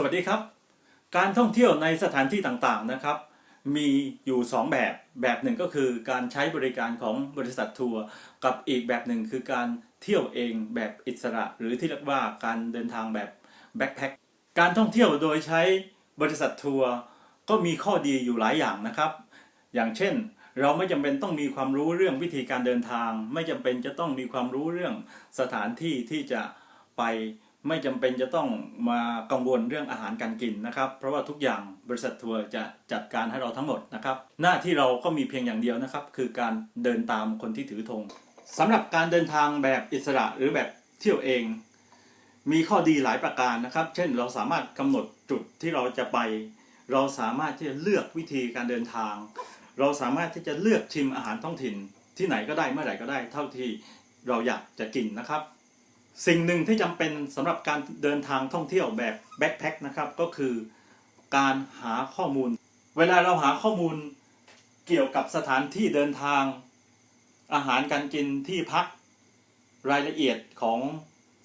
สวัสดีครับ การท่องเที่ยวในสถานที่ต่างๆนะครับ มีอยู่ 2 แบบแบบหนึ่งก็คือการใช้บริการของบริษัททัวร์กับอีกแบบหนึ่งคือการเที่ยวเองแบบอิสระ หรือที่เรียกว่าการเดินทางแบบแบ็คแพคการท่องเที่ยวโดยใช้บริษัททัวร์ก็มีข้อดีอยู่หลายอย่างนะครับ อย่างเช่นเราไม่จำเป็นต้องมีความรู้เรื่องวิธีการเดินทาง ไม่จำเป็นจะต้องมีความรู้เรื่องสถานที่ที่จะไป ไม่จำเป็นจะต้องมากังวลเรื่องอาหารการกินนะครับ เพราะว่าทุกอย่างบริษัททัวร์จะจัดการให้เราทั้งหมดนะครับ หน้าที่เราก็มีเพียงอย่างเดียวนะครับ คือการเดินตามคนที่ถือธงสำหรับการเดินทางแบบอิสระหรือแบบเที่ยวเอง มีข้อดีหลายประการนะครับ เช่นเราสามารถกำหนดจุดที่เราจะไป เราสามารถที่จะเลือกวิธีการเดินทาง เราสามารถที่จะเลือกชิมอาหารท้องถิ่น ที่ไหนก็ได้เมื่อไหร่ก็ได้ เท่าที่เราอยากจะกินนะครับ สิ่งหนึ่งที่จำเป็นสำหรับการเดินทางท่องเที่ยวแบบแบ็คแพ็คนะครับก็คือการหาข้อมูล เวลาเราหาข้อมูลเกี่ยวกับสถานที่เดินทาง อาหารการกินที่พักรายละเอียดของ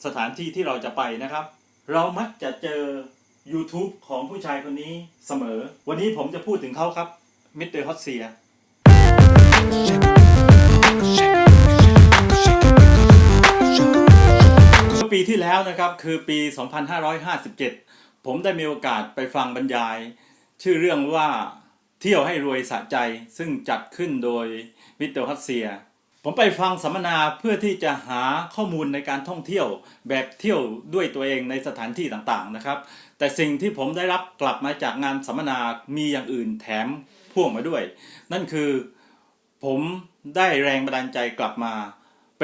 สถานที่ที่เราจะไปนะครับ เรามักจะเจอ YouTube ของผู้ชายคนนี้เสมอ วันนี้ผมจะพูดถึงเขาครับมิสเตอร์ฮอตเซีย ปีที่แล้วนะครับคือปี 2557 ผมได้มีโอกาสไปฟังบรรยาย ชื่อเรื่องว่าเที่ยวให้รวยสะใจ ซึ่งจัดขึ้นโดยมิเตอร์ฮัตเซีย ผมไปฟังสัมมนาเพื่อที่จะหาข้อมูลในการท่องเที่ยว แบบเที่ยวด้วยตัวเองในสถานที่ต่างๆนะครับ แต่สิ่งที่ผมได้รับกลับมาจากงานสัมมนามีอย่างอื่นแถมพ่วงมาด้วย นั่นคือผมได้แรงบันดาลใจกลับมา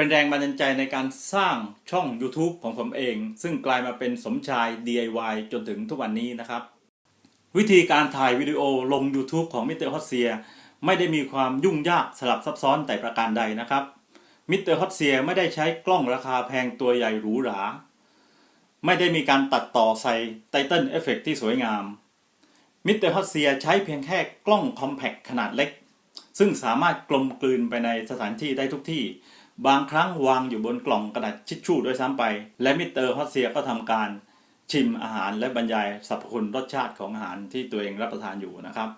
เป็นแรงบันดาลใจในการสร้างช่อง YouTube ของผมเอง ซึ่งกลายมาเป็นสมชาย DIY จนถึงทุกวันนี้นะครับ วิธีการถ่ายวิดีโอลง YouTube ของมิสเตอร์ฮอตเซียไม่ได้มีความยุ่งยากสลับซับซ้อนแต่ประการใดนะครับมิสเตอร์ฮอตเซียไม่ได้ใช้กล้องราคาแพงตัวใหญ่หรูหรา ไม่ได้มีการตัดต่อใส่ไตเติลเอฟเฟกที่สวยงามมิสเตอร์ฮอตเซียใช้เพียงแค่กล้องคอมแพคขนาดเล็ก ซึ่งสามารถกลมกลืนไปในสถานที่ได้ทุกที่ บางครั้งวางอยู่บนกล่องกระดาษชิชชู่ด้วยซ้ำไป และมิสเตอร์ฮอตเซียก็ทำการชิมอาหารและบรรยายสรรพคุณรสชาติของอาหารที่ตัวเองรับประทานอยู่นะครับ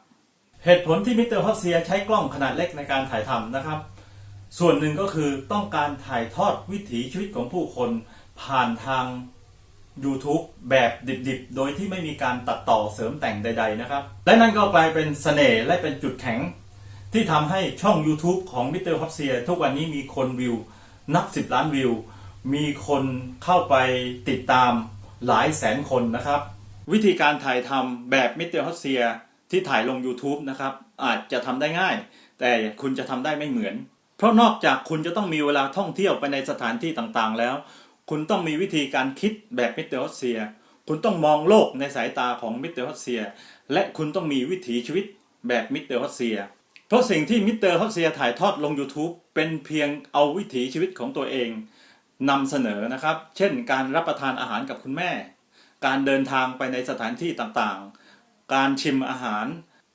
เหตุผลที่มิสเตอร์ฮอตเซียใช้กล้องขนาดเล็กในการถ่ายทำนะครับ ส่วนหนึ่งก็คือต้องการถ่ายทอดวิถีชีวิตของผู้คนผ่านทาง YouTube แบบดิบๆ โดยที่ไม่มีการตัดต่อเสริมแต่งใด ๆ นะครับ และนั่นก็กลายเป็นเสน่ห์และเป็นจุดแข็ง ที่ทำให้ช่อง YouTube ของมิสเตอร์ฮอตเซียทุกวันนี้มีคนวิวนับ 10 ล้านวิว มีคนเข้าไปติดตามหลายแสนคนนะครับ วิธีการถ่ายทำแบบมิสเตอร์ฮอตเซียที่ถ่ายลง YouTube นะครับอาจจะทำได้ง่าย แต่คุณจะทำได้ไม่เหมือน เพราะนอกจากคุณจะต้องมีเวลาท่องเที่ยวไปในสถานที่ต่างๆ แล้ว คุณต้องมีวิธีการคิดแบบมิสเตอร์ฮอตเซียคุณต้องมองโลกในสายตาของมิสเตอร์ฮอตเซีย และคุณต้องมีวิถีชีวิตแบบมิสเตอร์ฮอตเซีย เพราะสิ่งที่มิสเตอร์ฮอตเซียถ่ายทอดลง YouTube เป็นเพียงเอาวิถีชีวิตของตัวเองนำเสนอนะครับ เช่น การรับประทานอาหารกับคุณแม่ การเดินทางไปในสถานที่ต่างๆ การชิมอาหาร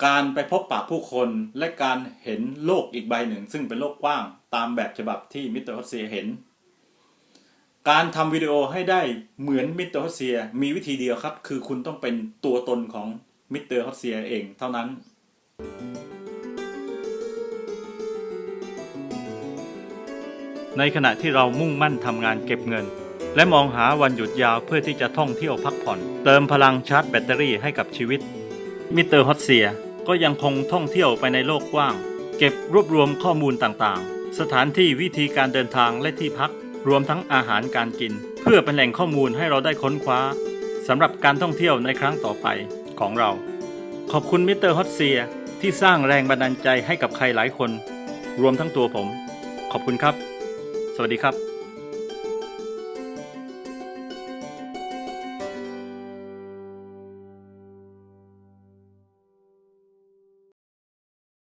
การไปพบปะผู้คน และการเห็นโลกอีกใบหนึ่ง ซึ่งเป็นโลกกว้างตามแบบฉบับที่มิสเตอร์ฮอตเซียเห็น การทำวิดีโอให้ได้เหมือนมิสเตอร์ฮอตเซียมีวิธีเดียวครับ คือคุณต้องเป็นตัวตนของมิสเตอร์ฮอตเซียเองเท่านั้น ในขณะที่เรามุ่งมั่นทำงานเก็บเงิน และมองหาวันหยุดยาวเพื่อที่จะท่องเที่ยวพักผ่อน เติมพลังชาร์จแบตเตอรี่ให้กับชีวิต มิสเตอร์ฮอตเซียก็ยังคงท่องเที่ยวไปในโลกกว้าง เก็บรวบรวมข้อมูลต่างๆ สถานที่วิธีการเดินทางและที่พัก รวมทั้งอาหารการกิน เพื่อเป็นแหล่งข้อมูลให้เราได้ค้นคว้าสำหรับการท่องเที่ยวในครั้งต่อไปของเรา ขอบคุณมิสเตอร์ฮอตเซียที่สร้างแรงบันดาลใจให้กับใครหลายคน รวมทั้งตัวผม ขอบคุณครับ สวัสดีครับ